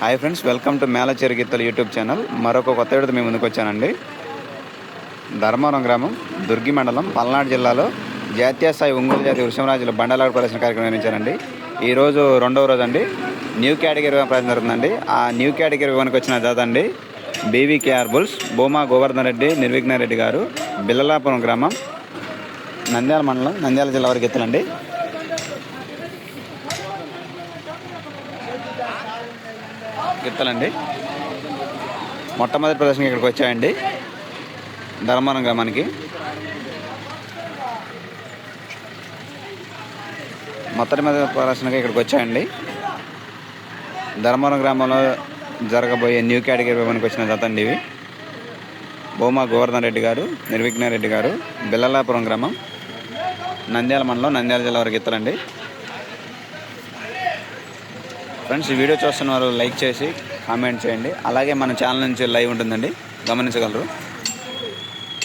Hi friends welcome to మేళచేరు గీతలు YouTube channel. మరొక కొత్త విడత మేము ముందుకు వచ్చానండి. ధర్మవరం గ్రామం దుర్గి మండలం పల్నాడు జిల్లాలో జాతీయ స్థాయి ఒంగోలు జాతి వృషభరాజుల బండలాడు ప్రదర్శన కార్యక్రమం నిర్వహించానండి. ఈరోజు రెండవ రోజు అండి. న్యూ కేటగిరీ ప్రదర్శన జరుగుతుందండి. ఆ న్యూ కేటగిరీ వివరణకు వచ్చిన జాత అండి బీవీకేఆర్ బుల్స్ భూమా గోవర్ధన్ రెడ్డి నిర్విఘ్న రెడ్డి గారు బిల్లలాపురం గ్రామం నంద్యాల మండలం నంద్యాల జిల్లా వరకు ఎత్తులండి గిత్తలండి మొట్టమొదటి ప్రదర్శన ఇక్కడికి వచ్చాయండి. ధర్మవరం గ్రామానికి మొట్టమొదటి ప్రదర్శనకి ఇక్కడికి వచ్చాయండి. ధర్మవరం గ్రామంలో జరగబోయే న్యూ కేటగిరీ విభాగానికి వచ్చిన జతండి ఇవి. భూమా గోవర్ధన్ రెడ్డి గారు నిర్విఘ్న రెడ్డి గారు బిల్లలాపురం గ్రామం నంద్యాల మండలం నంద్యాల జిల్లా వరకు ఎత్తాలండి ఫ్రెండ్స్ ఈ వీడియో చూస్తున్న వారు లైక్ చేసి కామెంట్ చేయండి. అలాగే మన ఛానల్ నుంచి లైవ్ ఉంటుందండి. గమనించగలరు.